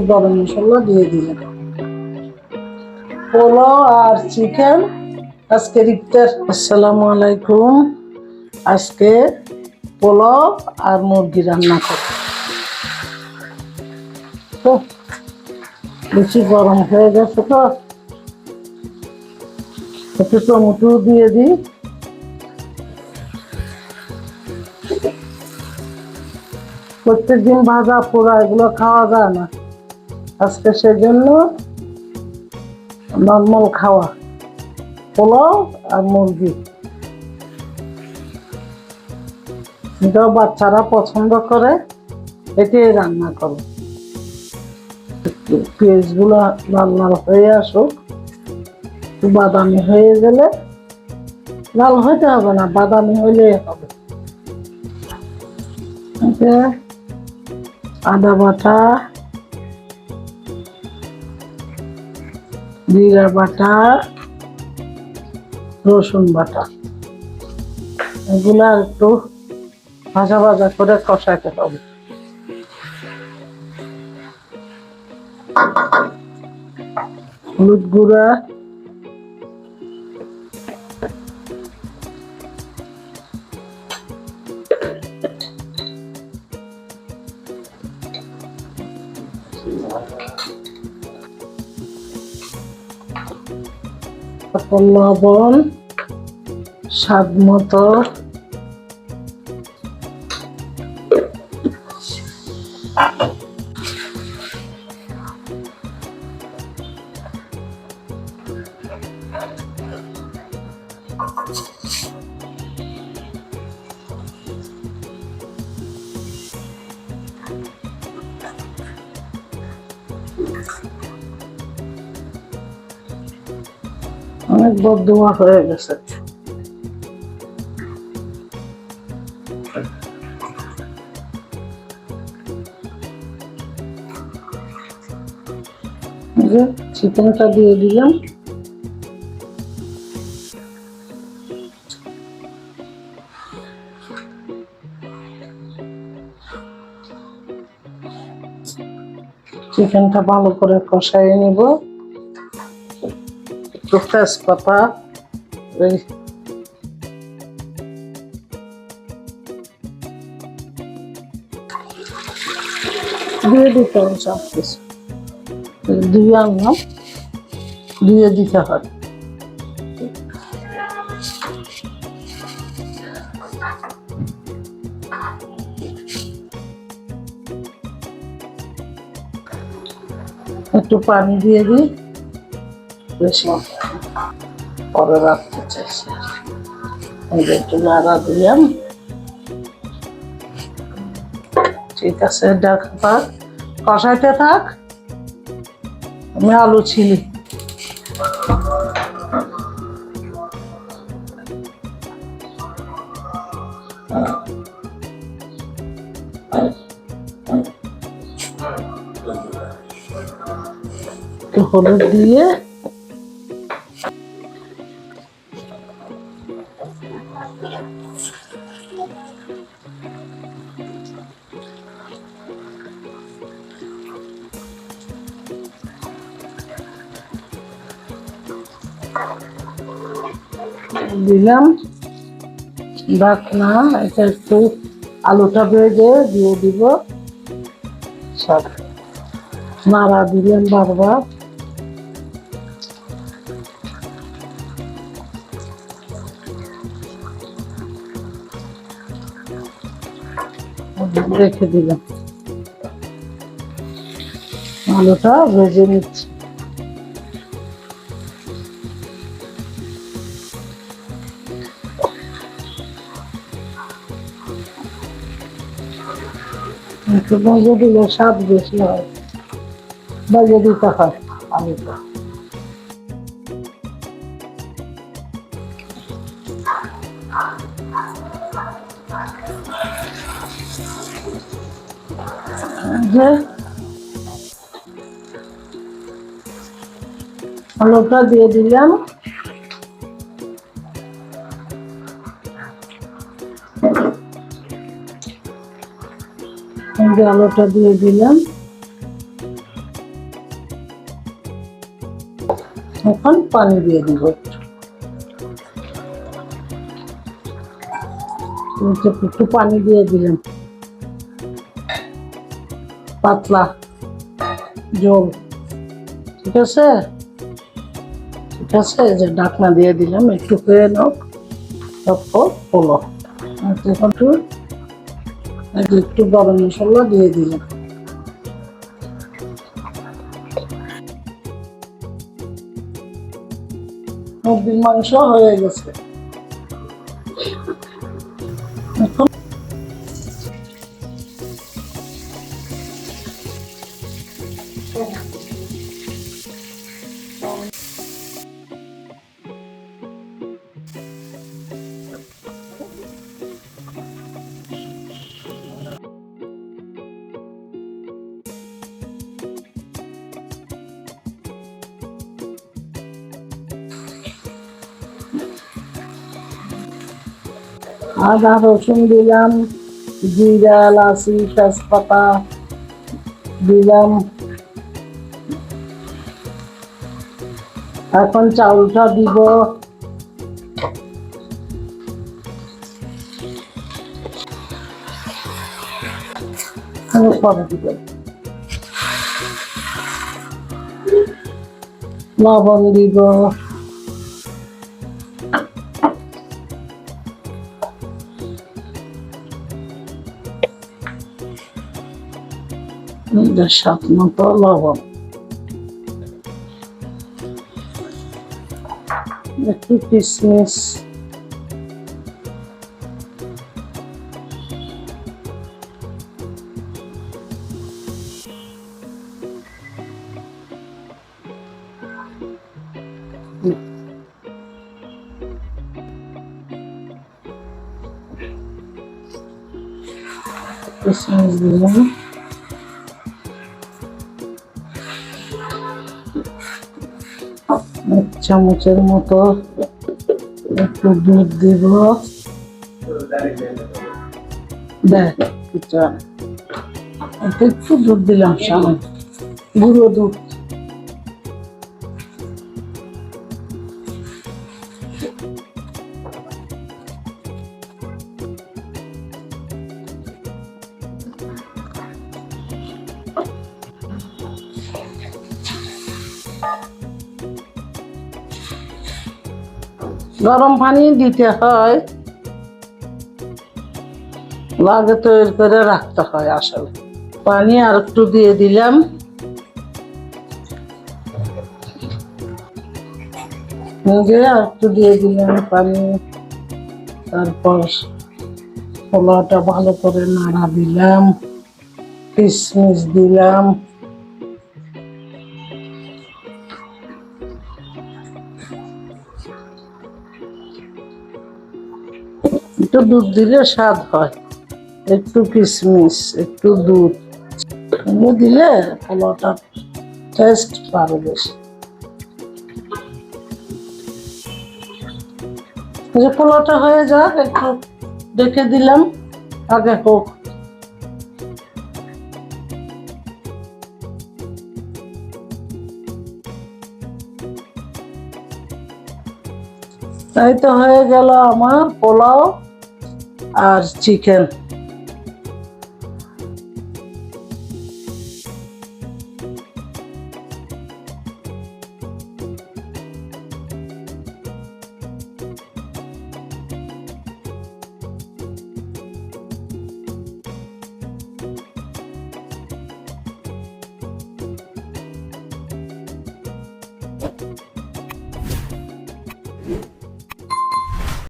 গরম মশলা দিয়ে দিলাম পোলাও আর চিকেন আজকের ইফতার আসসালামু আলাইকুম। আজকে পোলাও আর মুরগি রান্না করব। তো, বেশি গরম হয়ে গেছে তো। একটু টমেটো দিয়ে দিই। প্রত্যেকদিন ভাজা পোড়া, এগুলো খাওয়া যায় না। আজকে সেজন্য নর্মাল খাওয়া, পোলাও আর মুরগি। এটাও বাচ্চারা পছন্দ করে, এটাই রান্না করো। পেঁয়াজগুলো লাল লাল হয়ে আসুক বাদামি হয়ে গেলে, লাল হইতে হবে না, বাদামি হইলে হবে। আদা বাটা জিরা বাটা রসুন বাটা। এগুলা একটু ভাজা ভাজা করে কষাতে হবে। হলুদ গুঁড়া তারপর লবণ স্বাদ মতো। অনেক বদুয়া হয়ে গেছে। চিকেনটা দিয়ে দিলাম। চিকেনটা ভালো করে কষাই নিব। একটু তেজপাতা এই দিয়ে দিতে হবে সব কিছু দিয়ে আনলাম দিয়ে দিতে হয় একটু পানি দিয়ে দিই বেশি পরে রাখতে চাইছি এই একটু নাড়া দিলাম। ঠিক আছে থাক কষাইতে থাক। আমি আলু ছিলি। হলুদ দিয়ে দিলাম। ঢাকনা এটা একটু আলুটা ভেজে দিয়ে দিব। সব নাড়া দিলাম বারবার। রেখে দিলাম। আলুটা ভেজে নিচ্ছি। একটু ভেজে দিলে স্বাদ বেশি হয় ভেজে দিতে হয় আলুটা যে আলুটা দিয়ে দিলাম যে আলুটা দিয়ে দিলাম। এখন পানি দিয়ে দিব একটু। পানি দিয়ে দিলাম। পাতলা জল। ঠিক আছে? ঠিক আছে যে ডাকনা দিয়ে দিলাম, একটু হয়ে নাও। তারপর পোলো একটু যে একটু গরম মশলা দিয়ে দিলাম। মুরগির মাংস হয়ে গেছে। এখন আদা রসুন দিলাম জিরা এলাচি তেজপাতা দিলাম। এখন চাউলটা দিব। আমি পরে দিব লবণ দিব নিজের স্বাদ মতো লবণ একটু কিশমিশ কিশমিশ দিলাম এক চামচের মতো একটু দুধ দিব। দেখ একটু দুধ দিলাম সামনে গুঁড়ো দুধ। গরম পানি দিতে হয়। লাগে তৈরি করে রাখতে হয় আসলে। পানি আর একটু দিয়ে দিলাম। আর একটু দিয়ে দিলাম পানি। তারপর পোলাওটা ভালো করে নাড়া দিলাম কিশমিশ দিলাম। একটু দুধ দিলে স্বাদ হয়। একটু কিশমিশ একটু দুধ। এগুলো দিলে পোলাওটা টেস্ট পাবে বেশি। যে পোলাওটা হয়ে যাক, একটু দেখে দিলাম। আগে হোক। তাই তো হয়ে গেল আমার পোলাও। আর চিকেন Thank